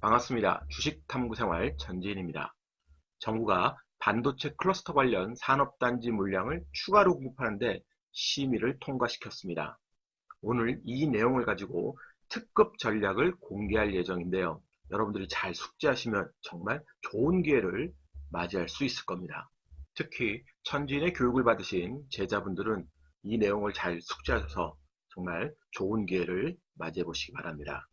반갑습니다. 주식탐구생활 전지인입니다. 정부가 반도체 클러스터 관련 산업단지 물량을 추가로 공급하는데 심의를 통과시켰습니다. 오늘 이 내용을 가지고 특급 전략을 공개할 예정인데요. 여러분들이 잘 숙지하시면 정말 좋은 기회를 맞이할 수 있을 겁니다. 특히 천지인의 교육을 받으신 제자분들은 이 내용을 잘 숙지하셔서 정말 좋은 기회를 맞이해 보시기 바랍니다.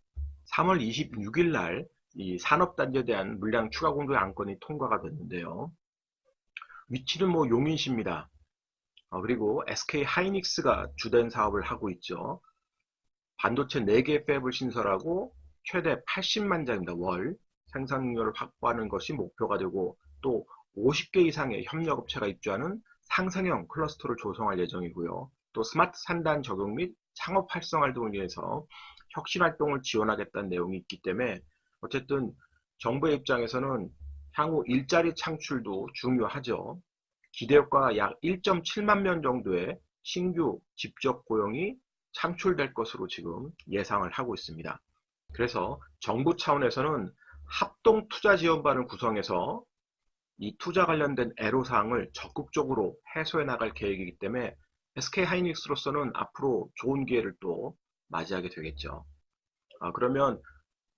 3월 26일 날 이 산업단지에 대한 물량 추가 공급 안건이 통과가 됐는데요. 위치는 뭐 용인시입니다. 어, 그리고 SK 하이닉스가 주된 사업을 하고 있죠. 반도체 4개 팹을 신설하고 최대 80만 장입니다. 월 생산력을 확보하는 것이 목표가 되고 또 50개 이상의 협력업체가 입주하는 상생형 클러스터를 조성할 예정이고요. 또 스마트 산단 적용 및 창업 활성화 등을 위해서 혁신 활동을 지원하겠다는 내용이 있기 때문에 어쨌든 정부의 입장에서는 향후 일자리 창출도 중요하죠. 기대 효과가 약 1.7만 명 정도의 신규 직접 고용이 창출될 것으로 지금 예상을 하고 있습니다. 그래서 정부 차원에서는 합동 투자 지원반을 구성해서 이 투자 관련된 애로사항을 적극적으로 해소해 나갈 계획이기 때문에 SK 하이닉스로서는 앞으로 좋은 기회를 또 맞이하게 되겠죠. 아, 그러면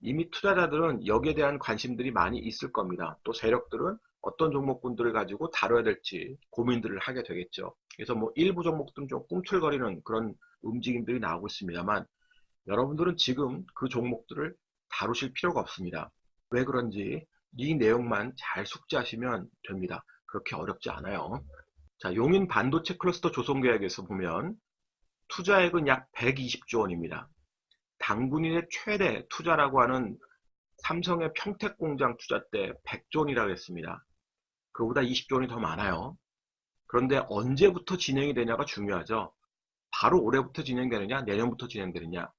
이미 투자자들은 여기에 대한 관심들이 많이 있을 겁니다. 또 세력들은 어떤 종목군들을 가지고 다뤄야 될지 고민들을 하게 되겠죠. 그래서 뭐 일부 종목들은 좀 꿈틀거리는 그런 움직임들이 나오고 있습니다만 여러분들은 지금 그 종목들을 다루실 필요가 없습니다. 왜 그런지 이 내용만 잘 숙지하시면 됩니다. 그렇게 어렵지 않아요. 자, 용인 반도체 클러스터 조성 계획에서 보면 투자액은 약 120조 원입니다. 당군인의 최대 투자라고 하는 삼성의 평택 공장 투자 때 100조 원이라고 했습니다. 그보다 20조 원이 더 많아요. 그런데 언제부터 진행이 되냐가 중요하죠. 바로 올해부터 진행되느냐, 내년부터 진행되느냐.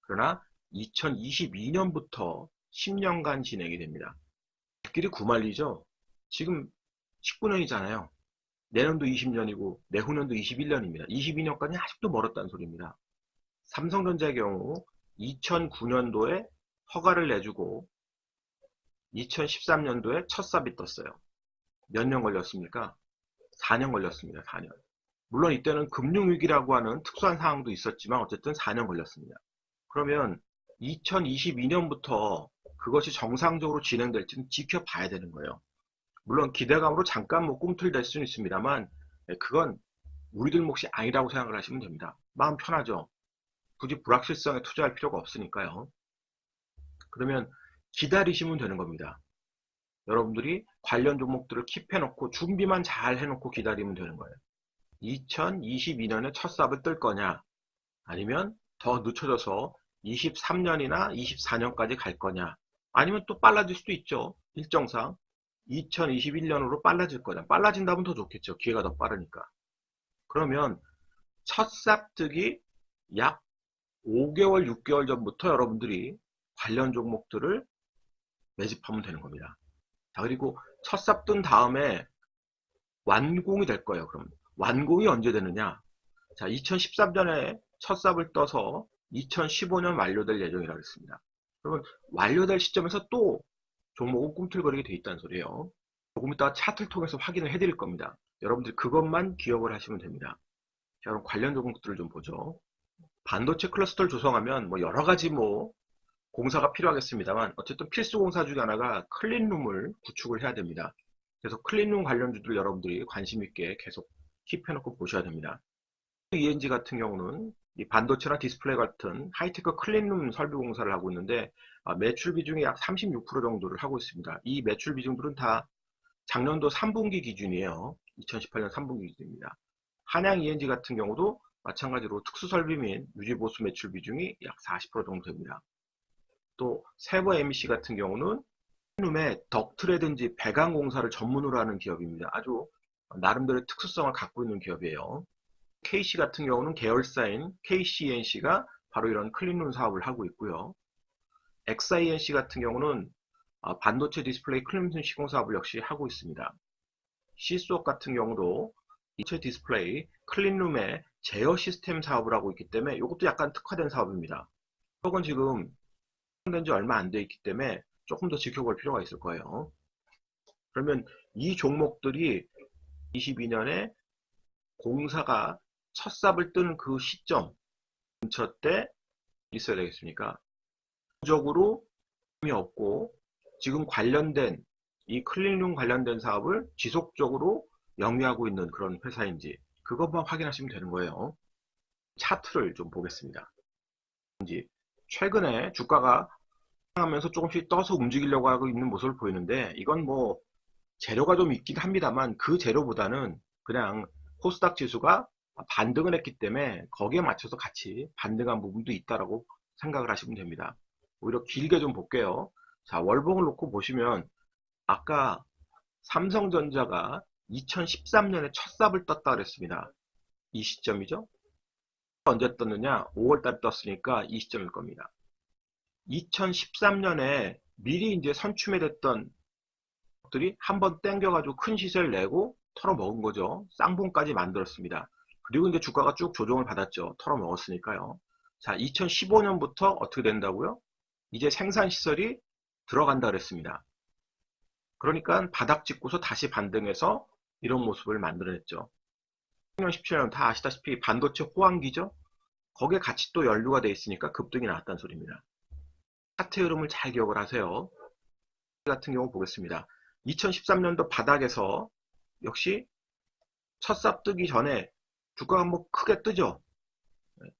그러나 2022년부터 10년간 진행이 됩니다. 길이 구말리죠. 지금 19년이잖아요. 내년도 20년이고 내후년도 21년입니다. 22년까지 아직도 멀었다는 소리입니다. 삼성전자의 경우 2009년도에 허가를 내주고 2013년도에 첫 삽이 떴어요. 몇 년 걸렸습니까? 4년 걸렸습니다. 4년. 물론 이때는 금융위기라고 하는 특수한 상황도 있었지만 어쨌든 4년 걸렸습니다. 그러면 2022년부터 그것이 정상적으로 진행될지는 지켜봐야 되는 거예요. 물론 기대감으로 잠깐 뭐 꿈틀댈 수는 있습니다만 그건 우리들 몫이 아니라고 생각을 하시면 됩니다. 마음 편하죠. 굳이 불확실성에 투자할 필요가 없으니까요. 그러면 기다리시면 되는 겁니다. 여러분들이 관련 종목들을 킵해놓고 준비만 잘 해놓고 기다리면 되는 거예요. 2022년에 첫 삽을 뜰 거냐 아니면 더 늦춰져서 23년이나 24년까지 갈 거냐 아니면 또 빨라질 수도 있죠. 일정상 2021년으로 빨라질 거냐 빨라진다면 더 좋겠죠. 기회가 더 빠르니까. 그러면 첫 삽뜨기 약 5개월, 6개월 전부터 여러분들이 관련 종목들을 매집하면 되는 겁니다. 자, 그리고 첫 삽 뜬 다음에 완공이 될 거예요. 그럼 완공이 언제 되느냐? 자, 2013년에 첫 삽을 떠서 2015년 완료될 예정이라고 했습니다. 그러면 완료될 시점에서 또 종목은 꿈틀거리게 돼 있다는 소리예요. 조금 이따 차트를 통해서 확인을 해드릴 겁니다. 여러분들 그것만 기억을 하시면 됩니다. 자, 그럼 관련 종목들을 좀 보죠. 반도체 클러스터를 조성하면 뭐 여러 가지 뭐 공사가 필요하겠습니다만 어쨌든 필수 공사 중에 하나가 클린룸을 구축을 해야 됩니다. 그래서 클린룸 관련주들 여러분들이 관심 있게 계속 킵해놓고 보셔야 됩니다. ENG 같은 경우는 이 반도체나 디스플레이 같은 하이테크 클린룸 설비 공사를 하고 있는데 아, 매출 비중이 약 36% 정도를 하고 있습니다. 이 매출 비중들은 다 작년도 3분기 기준이에요. 2018년 3분기 기준입니다. 한양 ENG 같은 경우도 마찬가지로 특수설비 및 유지보수 매출 비중이 약 40% 정도 됩니다. 또 세부 MEC 같은 경우는 룸의 덕트라든지 배관 공사를 전문으로 하는 기업입니다. 아주 나름대로 특수성을 갖고 있는 기업이에요. KC 같은 경우는 계열사인 KCNC가 바로 이런 클린룸 사업을 하고 있고요. XINC 같은 경우는 아, 반도체 디스플레이 클린룸 시공 사업을 역시 하고 있습니다. C수업 같은 경우도 이체 디스플레이 클린룸의 제어 시스템 사업을 하고 있기 때문에 이것도 약간 특화된 사업입니다. 이건 지금 된지 얼마 안 돼 있기 때문에 조금 더 지켜볼 필요가 있을 거예요. 그러면 이 종목들이 22년에 공사가 첫 삽을 뜨는 그 시점 근처 때 있어야 되겠습니까? 적으로 힘이 없고 지금 관련된 이 클린룸 관련된 사업을 지속적으로 영위하고 있는 그런 회사인지 그것만 확인하시면 되는 거예요. 차트를 좀 보겠습니다. 최근에 주가가 하면서 조금씩 떠서 움직이려고 하고 있는 모습을 보이는데 이건 뭐 재료가 좀 있긴 합니다만 그 재료보다는 그냥 코스닥 지수가 반등을 했기 때문에 거기에 맞춰서 같이 반등한 부분도 있다라고 생각을 하시면 됩니다. 오히려 길게 좀 볼게요. 자, 월봉을 놓고 보시면 아까 삼성전자가 2013년에 첫 삽을 떴다 그랬습니다. 이 시점이죠. 언제 떴느냐? 5월달에 떴으니까 이 시점일 겁니다. 2013년에 미리 이제 선춤해됐던 것들이 한 번 땡겨가지고 큰 시세를 내고 털어먹은 거죠. 쌍봉까지 만들었습니다. 그리고 이제 주가가 쭉 조정을 받았죠. 털어먹었으니까요. 자, 2015년부터 어떻게 된다고요? 이제 생산시설이 들어간다 그랬습니다. 그러니까 바닥 짚고서 다시 반등해서 이런 모습을 만들어냈죠. 16년, 17년 다 아시다시피 반도체 호황기죠? 거기에 같이 또 연루가 돼 있으니까 급등이 나왔다는 소리입니다. 차트 흐름을 잘 기억을 하세요. 같은 경우 보겠습니다. 2013년도 바닥에서 역시 첫삽 뜨기 전에 주가가 뭐 크게 뜨죠.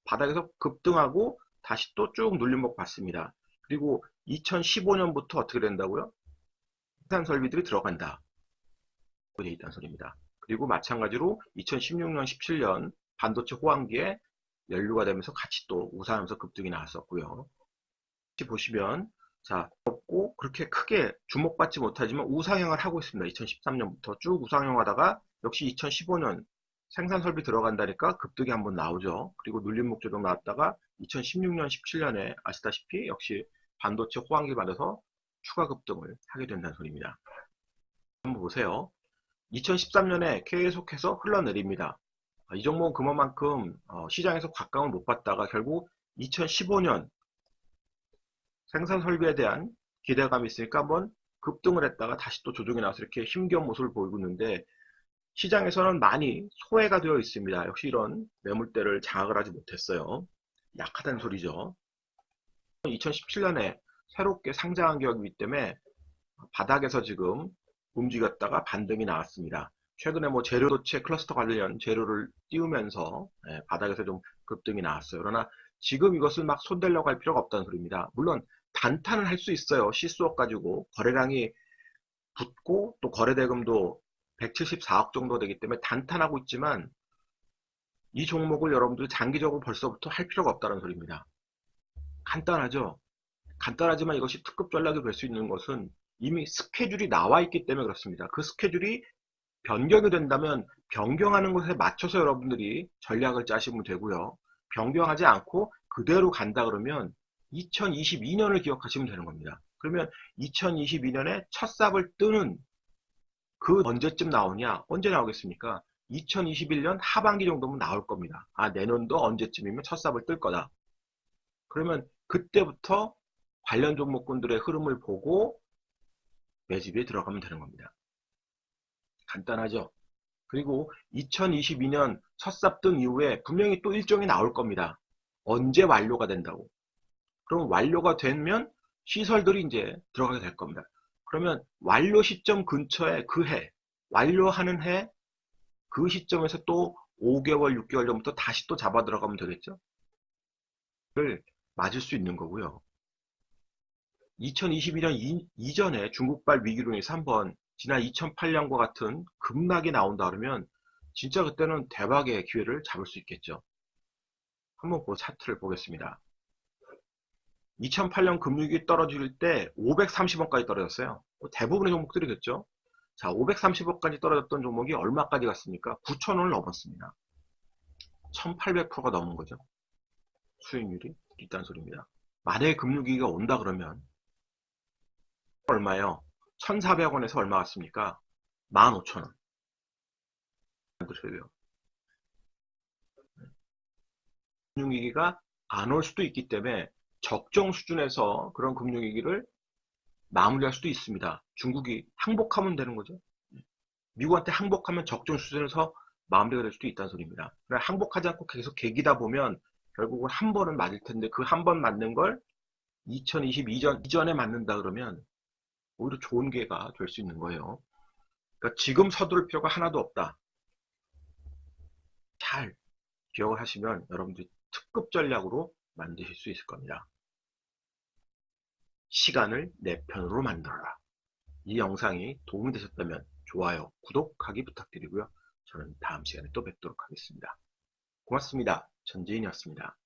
바닥에서 급등하고 다시 또 쭉 눌림목 받습니다. 그리고 2015년부터 어떻게 된다고요? 생산 설비들이 들어간다. 되어 있다는 소리입니다. 그리고 마찬가지로 2016년, 17년 반도체 호황기에 연루가 되면서 같이 또 우상하면서 급등이 나왔었고요. 보시면 자 없고 그렇게 크게 주목받지 못하지만 우상향을 하고 있습니다. 2013년부터 쭉 우상향하다가 역시 2015년 생산 설비 들어간다니까 급등이 한번 나오죠. 그리고 눌림목 조정 나왔다가 2016년, 17년에 아시다시피 역시 반도체 호황기 받아서 추가 급등을 하게 된다는 소리입니다. 한번 보세요. 2013년에 계속해서 흘러내립니다. 이 종목은 그만큼 어, 시장에서 곽강을 못 봤다가 결국 2015년 생산 설비에 대한 기대감이 있으니까 한번 급등을 했다가 다시 또 조정이 나와서 이렇게 힘겨운 모습을 보이고 있는데 시장에서는 많이 소외가 되어 있습니다. 역시 이런 매물대를 장악을 하지 못했어요. 약하다는 소리죠. 2017년에 새롭게 상장한 기업이기 때문에 바닥에서 지금 움직였다가 반등이 나왔습니다. 최근에 뭐 재료도체 클러스터 관련 재료를 띄우면서 예, 바닥에서 좀 급등이 나왔어요. 그러나 지금 이것을 막 손대려고 할 필요가 없다는 소리입니다. 물론 단타는 할 수 있어요. 시수업 가지고 거래량이 붙고 또 거래대금도 174억 정도 되기 때문에 단탄하고 있지만 이 종목을 여러분들이 장기적으로 벌써부터 할 필요가 없다는 소리입니다. 간단하죠? 간단하지만 이것이 특급 전략이 될 수 있는 것은 이미 스케줄이 나와 있기 때문에 그렇습니다. 그 스케줄이 변경이 된다면 변경하는 것에 맞춰서 여러분들이 전략을 짜시면 되고요. 변경하지 않고 그대로 간다 그러면 2022년을 기억하시면 되는 겁니다. 그러면 2022년에 첫 삽을 뜨는 그 언제쯤 나오냐? 언제 나오겠습니까? 2021년 하반기 정도면 나올 겁니다. 아, 내년도 언제쯤이면 첫 삽을 뜰 거다. 그러면 그때부터 관련 종목군들의 흐름을 보고 매집에 들어가면 되는 겁니다. 간단하죠? 그리고 2022년 첫 삽 뜬 이후에 분명히 또 일정이 나올 겁니다. 언제 완료가 된다고. 그럼 완료가 되면 시설들이 이제 들어가게 될 겁니다. 그러면 완료 시점 근처에 그 해, 완료하는 해, 그 시점에서 또 5개월, 6개월 전부터 다시 또 잡아 들어가면 되겠죠? 를 맞을 수 있는 거고요. 2022년 이, 이전에 중국발 위기로 인해서 한번 지난 2008년과 같은 급락이 나온다 그러면 진짜 그때는 대박의 기회를 잡을 수 있겠죠. 한번 그 차트를 보겠습니다. 2008년 금융위기 떨어질 때 530원까지 떨어졌어요. 대부분의 종목들이 그랬죠. 자, 530원까지 떨어졌던 종목이 얼마까지 갔습니까? 9,000원을 넘었습니다. 1800%가 넘은 거죠. 수익률이 있다는 소리입니다. 만약에 금융위기가 온다 그러면 얼마요? 1,400원에서 얼마 갔습니까? 15,000원. 만드셔야 돼요. 금융위기가 안 올 수도 있기 때문에 적정 수준에서 그런 금융위기를 마무리할 수도 있습니다. 중국이 항복하면 되는 거죠. 미국한테 항복하면 적정 수준에서 마무리가 될 수도 있다는 소리입니다. 항복하지 않고 계속 개기다 보면 결국은 한 번은 맞을 텐데 그 한 번 맞는 걸 2022년 이전에 맞는다 그러면 오히려 좋은 기회가 될 수 있는 거예요. 그러니까 지금 서두를 필요가 하나도 없다. 잘 기억을 하시면 여러분들이 특급 전략으로 만드실 수 있을 겁니다. 시간을 내 편으로 만들어라. 이 영상이 도움이 되셨다면 좋아요, 구독하기 부탁드리고요. 저는 다음 시간에 또 뵙도록 하겠습니다. 고맙습니다. 전지인이었습니다.